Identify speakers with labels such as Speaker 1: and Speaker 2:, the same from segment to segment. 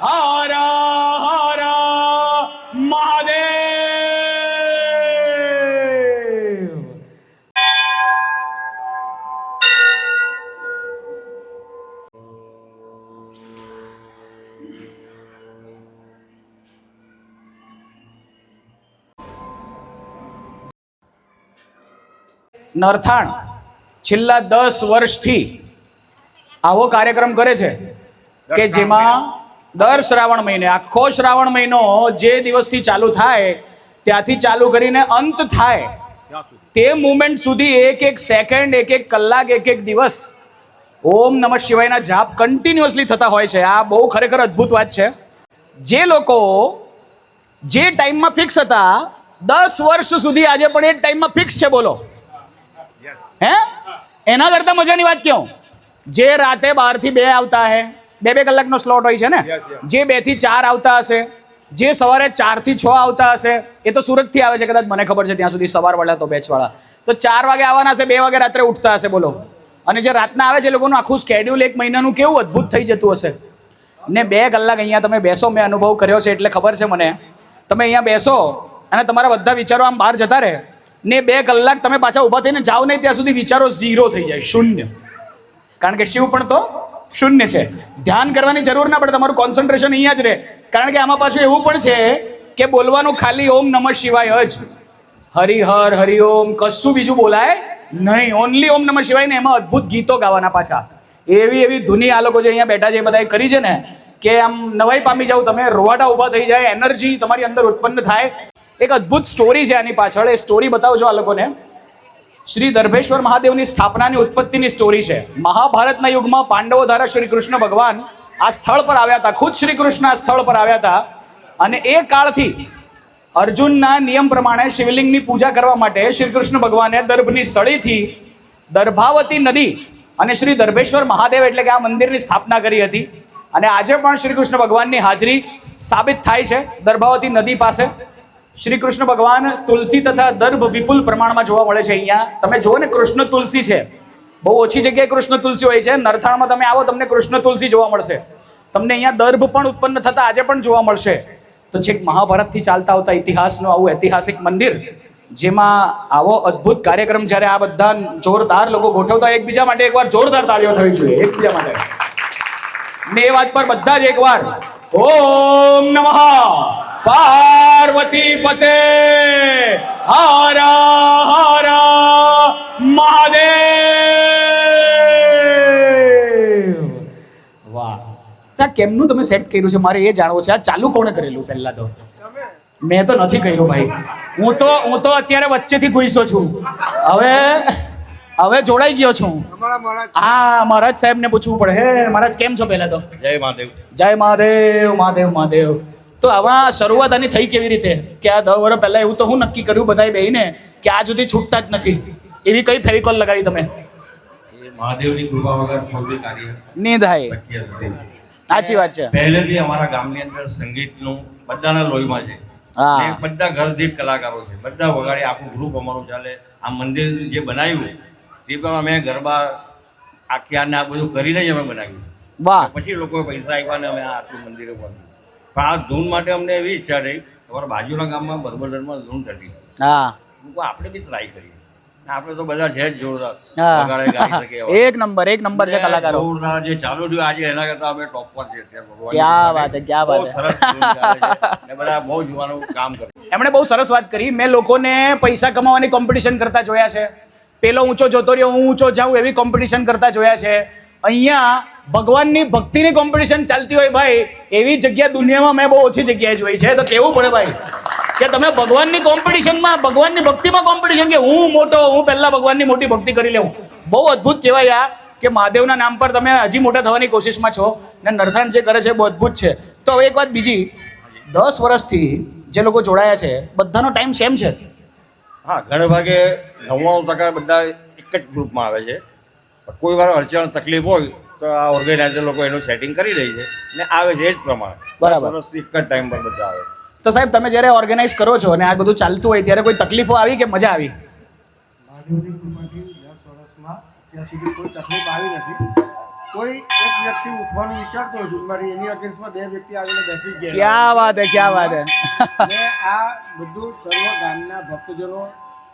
Speaker 1: હર હર મહાદેવ નરથાણ છેલ્લા દસ વર્ષથી આવો કાર્યક્રમ કરે છે કે જેમાં દર શ્રાવણ મહિને આખો શ્રાવણ મહિનો જે દિવસથી ચાલુ થાય ત્યાંથી ચાલુ કરીને અંત થાય તે મુમેન્ટ સુધી એક એક સેકન્ડ એક એક કલાક એક એક દિવસ ઓમ નમઃ શિવાયના જાપ કન્ટિન્યુઅસલી થતા હોય છે. આ બહુ ખરેખર અદ્ભુત વાત છે. જે લોકો જે ટાઈમમાં ફિક્સ હતા દસ વર્ષ સુધી આજે પણ એ ટાઈમમાં ફિક્સ છે બોલો. હે? એના કરતા મજાની વાત ક્यों જે રાતે બહારથી બે આવતા હે બે બે કલાકનો સ્લોટ હોય છે ને? જે બેથી ચાર આવતા હશે જે સવારે ચારથી છ આવતા હશે એ તો સુરતથી આવે છે કદાચ મને ખબર છે ત્યાં સુધી સવાર વાળા તો બેચ વાળા તો ચાર વાગે આવવાના હશે બે વાગે રાત્રે ઉઠતા હશે બોલો. અને જે રાતના આવે છે લોકોનું આખું સ્કેડ્યુલ એક મહિનાનું કેવું અદ્ભુત થઈ જતું હશે. ને બે કલાક અહીંયા તમે બેસો મેં અનુભવ કર્યો છે એટલે ખબર છે મને. તમે અહીંયા બેસો અને તમારા બધા વિચારો આમ બહાર જતા રહે. ને બે કલાક તમે પાછા ઊભા થઈને જાઓ નહીં ત્યાં સુધી વિચારો ઝીરો થઈ જાય શૂન્ય. કારણ કે શિવ પણ તો શૂન્ય છે. ધ્યાન કરવાની જરૂર ના પડે, તમારું કોન્સન્ટ્રેશન અહીંયા જ રહે. કારણ કે આમાં પાછું એવું પણ છે કે બોલવાનું ખાલી ઓમ નમઃ શિવાય જ. હરિહર, હરિઓમ, કશું બીજું બોલાય નહીં. ઓનલી ઓમ નમઃ શિવાય ને એમાં અદ્ભુત ગીતો ગાવાના પાછા. એવી એવી ધૂની આ લોકો જે અહીંયા બેઠા છે એ બધાએ કરી છે ને, કે આમ નવાઈ પામી જાવ તમે, રોવાટા ઊભા થઈ જાય, એનર્જી તમારી અંદર ઉત્પન્ન થાય. એક અદ્ભુત સ્ટોરી છે આની પાછળ. એ સ્ટોરી બતાવજો આ લોકોને. શ્રી દર્ભેશ્વર મહાદેવની સ્થાપનાની ઉત્પત્તિની સ્ટોરી છે. મહાભારતના યુગમાં પાંડવો દ્વારા શ્રી કૃષ્ણ ભગવાન આ સ્થળ પર આવ્યા હતા. ખુદ શ્રી કૃષ્ણ આ સ્થળ પર આવ્યા હતા. અને એ કાળથી અર્જુનના નિયમ પ્રમાણે શિવલિંગની પૂજા કરવા માટે શ્રી કૃષ્ણ ભગવાને દર્ભની સળીથી દર્ભાવતી નદી અને શ્રી દર્ભેશ્વર મહાદેવ એટલે કે આ મંદિરની સ્થાપના કરી હતી. અને આજે પણ શ્રી કૃષ્ણ ભગવાનની હાજરી સાબિત થાય છે દર્ભાવતી નદી પાસે. શ્રી કૃષ્ણ ભગવાન તુલસી તથા દર્ભ વિપુલ પ્રમાણમાં જોવા મળે છે અહીંયા. તમે જુઓ ને, કૃષ્ણ તુલસી છે. બહુ ઓછી જગ્યાએ કૃષ્ણ તુલસી હોય છે. નરથાણમાં તમે આવો, તમને કૃષ્ણ તુલસી જોવા મળશે. તમને અહીંયા દર્ભ પણ ઉત્પન્ન થતા આજે પણ જોવા મળશે. તો છેક મહાભારતથી ચાલતા આવતા ઇતિહાસનું આવું ઐતિહાસિક મંદિર, જેમાં આવો અદ્ભુત કાર્યક્રમ જ્યારે આ બધા જોરદાર લોકો ગોઠવતા એકબીજા માટે એકવાર જોરદાર તાળીઓ થવી જોઈએ, એકબીજા માટે. ને એ વાત પર બધા જ એકવાર, ઓમ નમઃ! પાર્વતી પતે. હર હર મહાદેવ. વાહ. ત્યાં કેમનું તમે સેટ કર્યું છે? મારે એ જાણવું છે આ ચાલુ કોણે કરેલું પહેલા તો? મેં તો નથી કર્યું ભાઈ. હું તો હું તો અત્યારે વચ્ચેથી ઘૂસ્યો છું. હવે હવે જોડાઈ ગયો છું. હા મહારાજ સાહેબ ને પૂછવું પડે. હે મહારાજ કેમ છો પહેલા તો?
Speaker 2: જય મહાદેવ.
Speaker 1: જય મહાદેવ મહાદેવ મહાદેવ. તો આવા શરૂઆત આની થઈ કેવી રીતે? કે આ દસ વર્ષ પહેલા એવું તો હું નક્કી કર્યું બધાએ બેહીને કે આ સુધી છૂટતા જ નથી. એવી કઈ ફેવિકોલ લગાવી તમે?
Speaker 2: મહાદેવની કૃપા વગર કોઈ કાર્ય
Speaker 1: નહીં થાય સાચી વાત છે.
Speaker 2: પહેલેથી અમારા ગામની અંદર સંગીતનું બધાના લોહીમાં છે.
Speaker 1: હા.
Speaker 2: બધા ઘર દીઠ કલાકારો છે. બધા વગાડી આખું ગ્રુપ અમારું ચાલે. આ મંદિર જે બનાવ્યું તે પણ અમે ગરબા આખ્યાન આ બધું કરીને જ અમે બનાવ્યું.
Speaker 1: વાહ.
Speaker 2: પછી લોકો પૈસા આવ્યા ને અમે આટલું મંદિરે બનાવ્યું આ ધૂન માટે અમને એવી ઈચ્છા રહી અમારા બાજુના ગામમાં બરબરધરમાં ધૂન થતી
Speaker 1: હા.
Speaker 2: આપણે બી ટ્રાય કરીએ. આપણે તો બધા છે જ જોરદાર.
Speaker 1: એક નંબર એક નંબર છે કલાકારો.
Speaker 2: જોરદાર જે ચાલુ રહ્યું આજે એના કરતા અમે ટોપ પર છે
Speaker 1: ક્યા. વાત હે, ક્યાં વાત
Speaker 2: સરસ. ને બધા બહુ જોવાનું કામ કરે.
Speaker 1: એમણે બહુ સરસ વાત કરી. મેં લોકોને પૈસા કમાવાની કોમ્પિટિશન કરતા જોયા છે. પેલો ઊંચો જોતો રહ્યો હું ઊંચો જાઉં એવી કોમ્પિટિશન કરતા જોયા છે. અહીંયા ભગવાનની ભક્તિની કોમ્પિટિશન ચાલતી હોય ભાઈ, એવી જગ્યા દુનિયામાં મેં બહુ ઓછી જગ્યાએ જોઈ છે. તો કેવું પડે ભાઈ? કે તમે ભગવાનની કોમ્પિટિશનમાં ભગવાનની ભક્તિમાં કોમ્પિટિશન કે હું મોટો, હું પહેલાં ભગવાનની મોટી ભક્તિ કરી લઉં બહુ અદ્ભુત કહેવાય આ કે મહાદેવના નામ પર તમે હજી મોટા થવાની કોશિશમાં છો ને નરથાન જે કરે છે બહુ અદ્ભુત છે. તો હવે એક વાત બીજી. દસ વર્ષથી જે લોકો જોડાયા છે, બધાનો ટાઈમ સેમ છે.
Speaker 2: હા, ઘણા ભાગે નવ્વાણું ટકા બધા એક જ ગ્રુપમાં આવે છે. કોઈ વાર અડચણ તકલીફ હોય તો આ ઓર્ગેનાઇઝર લોકો એનું સેટિંગ કરી દે છે ને આવે છે એ જ પ્રમાણે.
Speaker 1: બરાબર.
Speaker 2: એક જ ટાઈમ પર બધા આવે.
Speaker 1: તો સાહેબ તમે જ્યારે ઓર્ગેનાઇઝ કરો છો અને આ બધું ચાલતું હોય ત્યારે કોઈ તકલીફો આવી કે મજા આવી?
Speaker 3: મહાદેવની કૃપાથી દસ વર્ષમાં ત્યાં સુધી કોઈ તકલીફ આવી નથી. કોઈ એક વ્યક્તિ ઉઠવાનું વિચારતો હોય જૂનમાંથી એની અગેન્સ્ટમાં બે વ્યક્તિ આવીને બેસી ગયા.
Speaker 1: ક્યાં વાત હે ક્યાં વાત હે?
Speaker 3: આ બધું સર્વ ગામના ભક્તજનો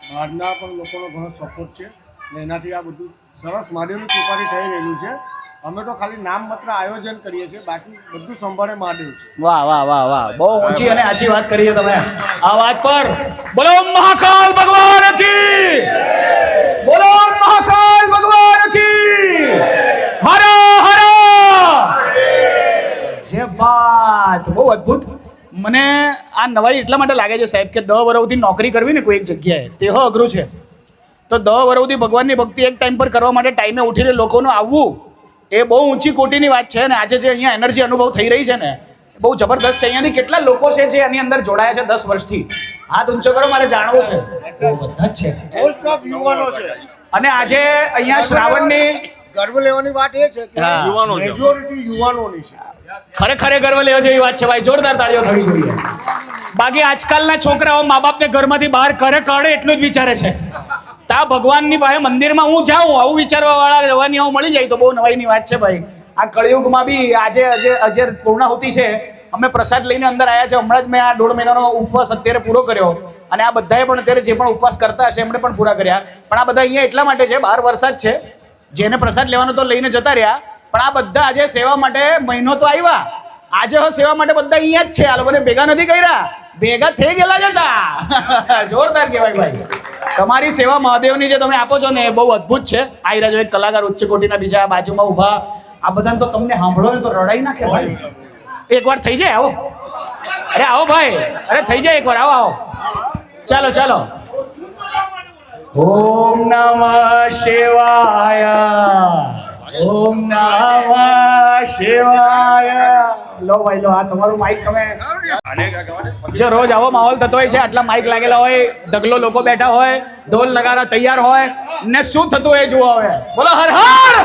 Speaker 3: બહારના પણ લોકોનો ઘણો સપોર્ટ છે. અને એનાથી આ બધું સરસ મહાદેવની કૃપાથી થઈ રહેલું છે. અમે તો ખાલી નામ માત્ર આયોજન કરીએ છીએ બાકી બધું સંભાળે મહાદેવ છે.
Speaker 1: વાહ વાહ વાહ વાહ. બહુ ઊંચી અને આછી વાત કરી છે તમે. આ વાત પર બોલો મહાકાલ ભગવાન કી બોલો મહાકાલ ભગવાન કી હર હર! જે વાત. બહુ અદ્ભુત. મને આ નવાઈ એટલા માટે લાગે છે સાહેબ કે દહ વર્ષથી નોકરી કરવી ને કોઈ એક જગ્યાએ તે હો અઘરું છે. તો દહ વર્ષથી ભગવાનની ભક્તિ એક ટાઈમ પર કરવા માટે ટાઈમે ઉઠીને લોકોનું આવવું એ બહુ ઊંચી કોટીની વાત છે અને આજે જે અહીંયા એનર્જી અનુભવ થઈ રહી છે ને બહુ જબરદસ્ત છે. અહીંયાની કેટલા લોકો છે જે એની અંદર જોડાયા છે દસ વર્ષથી? હાથ ઊંચો કરો મારે જાણવું છે. બધા જ છે.
Speaker 3: મોસ્ટ ઓફ યુવાનો છે.
Speaker 1: અને આજે અહીંયા શ્રાવણની
Speaker 3: ગર્વ લેવાની વાત એ છે કે
Speaker 2: યુવાનો
Speaker 3: મેજોરિટી યુવાનોની છે.
Speaker 1: ખરેખર ગર્વ લેવા જેવી વાત છે ભાઈ. જોરદાર તાળીઓ થવી જોઈએ બાકી આજકાલના છોકરાઓ મા બાપને ઘરમાંથી બહાર કરે કાઢે એટલું જ વિચારે છે. તા ભગવાનની પાસે મંદિરમાં હું જાઉં, આવું વિચારવા વાળા જવાની આવું મળી જાય તો બહુ નવાઈની વાત છે ભાઈ. આ કળિયુગમાં બી આજે આજે અજે પૂર્ણાહુતિ છે. અમે પ્રસાદ લઈને અંદર આવ્યા છે. હમણાં જ મેં આ દોઢ મહિનાનો ઉપવાસ અત્યારે પૂરો કર્યો. અને આ બધાએ પણ અત્યારે જે પણ ઉપવાસ કરતા હશે એમણે પણ પૂરા કર્યા. પણ આ બધા અહીંયા એટલા માટે છે, બહાર વરસાદ છે. જેને પ્રસાદ લેવાનો તો લઈને જતા રહ્યા. પણ આ બધા આજે સેવા માટે મહિનો તો આવ્યા. આજે સેવા માટે બધા અહીંયા જ છે. આ લોકોને ભેગા નથી કર્યા. ભેગા થઈ ગયેલા જ હતા. જોરદાર કહેવાય ભાઈ. તમારી સેવા મહાદેવની જે તમે આપો છો ને, એ બહુ અદ્ભુત છે. આયરા જો એક કલાકાર ઉચ્ચ કોટીના બીજા બાજુમાં ઊભા, આ બધાને તો તમને સાંભળો ને તો રડાઈ નાખે ભાઈ. એકવાર થઈ જાય, આવો. અરે આવો ભાઈ, અરે થઈ જાય એકવાર આવો આવો. ચાલો ચાલો. ઓમ નમઃ શિવાય. ઓમ નમઃ શિવાય. લો ભાઈ, લો, આ તમારું માઇક તમે જો રોજ આવો માહોલ થતો હોય છે, આટલા માઇક લાગેલા હોય, ઢગલો લોકો બેઠા હોય, ઢોલ નગારા તૈયાર હોય, ને શું થતું હોય જુઓ હવે. બોલો, હર હર!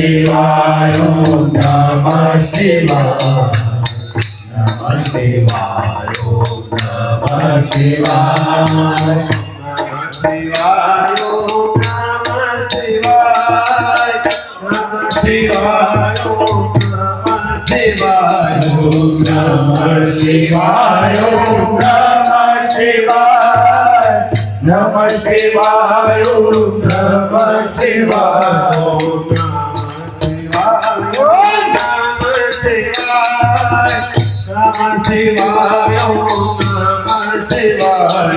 Speaker 1: શિવાય નમ શિવાય નમ શિવાય નમ શિવાય શિવાય નમ શિવાય નમ શિવાય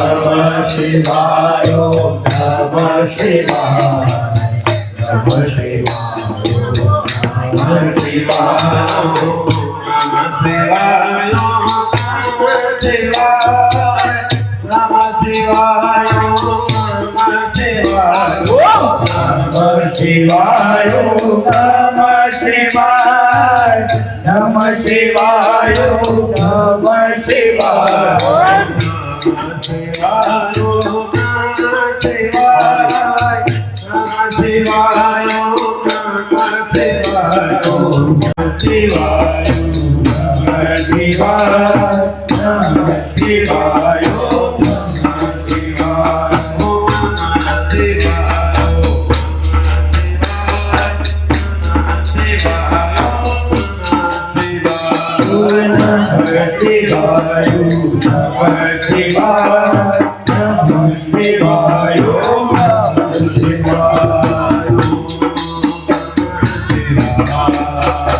Speaker 1: Dharma Shiva, Dharma Shiva, Dharma Shiva, Dharma Shiva, Dharma Shiva, Dharma Shiva, Dharma Shiva, Dharma Shiva, Dharma Shiva, Shivaya, Shivaya, Shivaya, Shivaya, Shivaya, Shivaya, Shivaya, Shivaya, Radha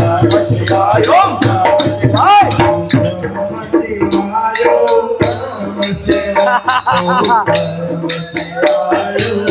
Speaker 1: 哈哈哈。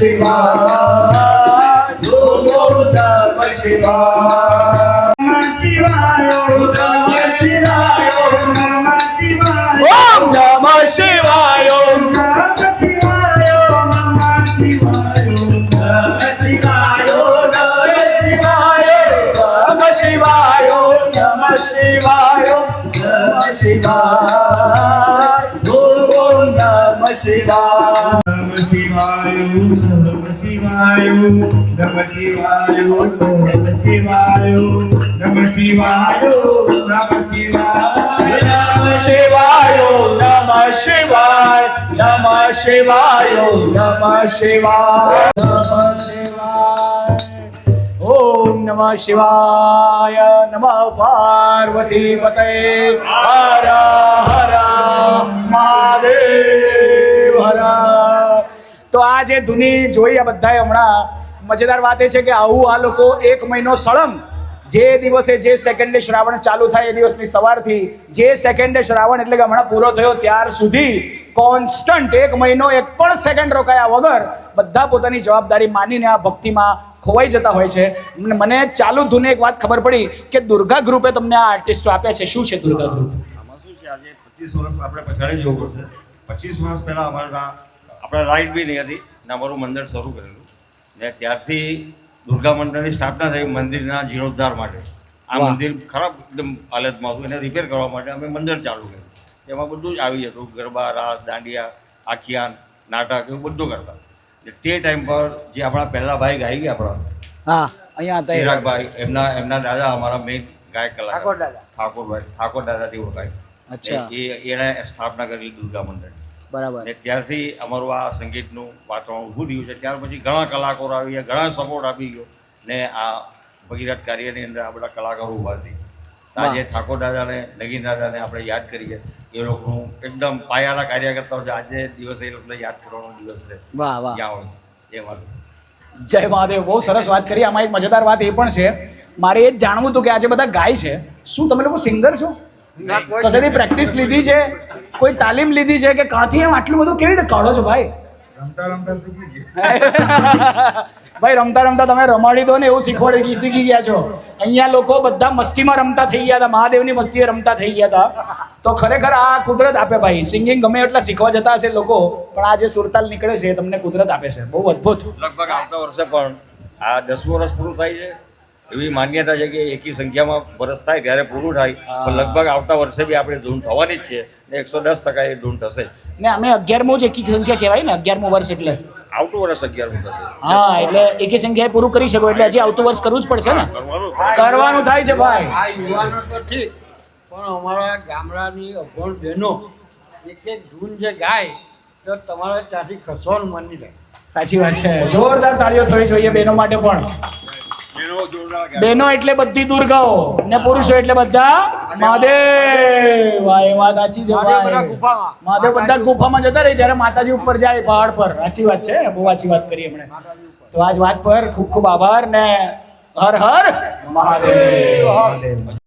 Speaker 1: Shivaya, Guru Dharma Shivaya, Shivaya, Guru Dharma Shivaya, Om Namah Shivaya, Om Namah Shivaya, Om Namah Shivaya, Om Namah Shivaya, Om Namah Shivaya, Om Namah Shivaya, Om Namah Shivaya, Guru Dharma Shivaya, Namah Shivaya. शिवायो नम शिवायो नम शिवायो नम शिवायो नम शिवाय नम शिवायो नम शिवाय नम शिवायो नम शिवाय नम शिवाय ओम नमः शिवाय नमः पार्वती पते हर हर महादेव हरा તો આ જે ધૂની જોઈ આ બધાએ હમણાં મજેદાર વાત એ છે કે આવું આ લોકો એક મહિનો સળંગ. જે દિવસે જે સેકન્ડે શ્રાવણ ચાલુ થાય એ દિવસની સવારથી, જે સેકન્ડે શ્રાવણ એટલે કે હમણાં પૂરો થયો ત્યાર સુધી કોન્સ્ટન્ટ એક મહિનો એક પણ સેકન્ડ રોકાયા વગર બધા પોતાની જવાબદારી માનીને આ ભક્તિમાં ખોવાઈ જતા હોય છે. મને- ચાલુ ધૂને એક વાત ખબર પડી કે દુર્ગા ગ્રુપે તમને આ આર્ટિસ્ટો આપ્યા છે. શું છે દુર્ગા ગ્રુપ?
Speaker 2: આજે પચીસ વર્ષ આપણે પછાડી જવું પડશે. પચીસ વર્ષ પહેલાં અમારા આપણે રાઈડ બી નહીં હતી. ને અમારું મંદિર શરૂ કરેલું. ને ત્યારથી દુર્ગા મંડળની સ્થાપના થઈ મંદિરના જીર્ણોદ્ધાર માટે. આ મંદિર ખરાબ એકદમ હાલતમાં હતું. એને રિપેર કરવા માટે અમે મંદિર ચાલુ કર્યું. તેમાં બધું જ આવી જતું ગરબા રાસ દાંડિયા આખિયાન નાટક એવું બધું કરતા. તે ટાઈમ પર જે આપણા પહેલા ભાઈ ગાઈ ગયા આપણા.
Speaker 1: હા અહીંયા હતા
Speaker 2: ચિરાગભાઈ એમના એમના દાદા અમારા મેઇન ગાયક
Speaker 3: ઠાકોર
Speaker 2: કલાકાર
Speaker 3: દાદા.
Speaker 2: ઠાકોર દાદાથી ઓળખાય.
Speaker 1: અચ્છા.
Speaker 2: એ એ- એણે સ્થાપના કરેલી દુર્ગા મંદિર.
Speaker 1: બરાબર.
Speaker 2: ત્યારથી અમારું આ સંગીતનું વાતાવરણ ઊભું થયું છે. ત્યાર પછી ઘણા કલાકારો આવી ગયા ઘણા સપોર્ટ આપી ગયો ને આ ભગીરથ કાર્યની અંદર આ બધા કલાકારો ઊભા થઈ આજે ઠાકોર દાદાને નગીન દાદાને આપણે યાદ કરીએ. એ લોકોનું એકદમ પાયાના કાર્યકર્તાઓ છે. આજે દિવસે એ લોકોને યાદ કરવાનો દિવસ છે.
Speaker 1: વાહ વાહ.
Speaker 2: એ વાત
Speaker 1: જય મહાદેવ. બહુ સરસ વાત કરી. આમાં એક મજેદાર વાત એ પણ છે. મારે એ જ જાણવું હતું કે આજે બધા ગાય છે. શું તમે લોકો સિંગર છો? કશેથી પ્રેક્ટિસ લીધી છે? કોઈ તાલીમ લીધી છે કે કાંથી એમ આટલું બધું કેવી રીતે કાઢો છો ભાઈ?
Speaker 4: રમતા રમતા શીખી ગયા.
Speaker 1: ભાઈ રમતા રમતા તમે રમાડી દો ને એવું શીખવાડી શીખી ગયા છો. અહીંયા લોકો બધા મસ્તીમાં રમતા થઈ ગયા હતા મહાદેવની મસ્તીએ રમતા થઈ ગયા હતા. તો ખરેખર આ કુદરત આપે ભાઈ. સિંગિંગ ગમે એટલા શીખવા જતા હશે લોકો પણ આ જે સુરતાલ નીકળે છે તમને કુદરત આપે છે. બહુ અદ્ભુત.
Speaker 2: લગભગ આવતા વર્ષે પણ આ દસમું વર્ષ પૂરું થાય છે. એવી માન્યતા છે કે એકી સંખ્યામાં વરસ થાય ત્યારે પૂરું થાય. પણ લગભગ આવતા વર્ષે બી આપણે ધૂન થવાની જ છે ને એકસો દસ ટકા એ ધૂન થશે.
Speaker 1: ને અમે અગિયારમો જ એકી સંખ્યા કહેવાય ને અગિયારમો વર્ષ એટલે.
Speaker 2: આવતું વર્ષ અગિયારમું થશે.
Speaker 1: હા એટલે એકી સંખ્યાએ પૂરું કરી શકો એટલે હજી આવતું વર્ષ કરવું જ પડશે ને.
Speaker 2: કરવાનું
Speaker 1: કરવાનું થાય છે ભાઈ.
Speaker 5: આ યુવાનો તો ઠીક પણ અમારા ગામડાની અભણ બહેનો એક એક ધૂન જે ગાય તો તમારે ત્યાંથી ખસવાનું મન નહીં થાય.
Speaker 1: સાચી વાત છે. જોરદાર તાળીઓ થવી જોઈએ બહેનો માટે પણ. બહેનો એટલે બધી દુર્ગાઓ ને પુરુષો એટલે બધા મહાદેવ. એ વાત સાચી છે
Speaker 5: મહાદેવ બધા ગુફામાં.
Speaker 1: જતા રહે ત્યારે માતાજી ઉપર જાય પહાડ પર. સાચી વાત છે બહુ સાચી વાત કરી એમણે. તો આજ વાત પર ખૂબ ખૂબ આભાર ને હર હર મહાદેવ.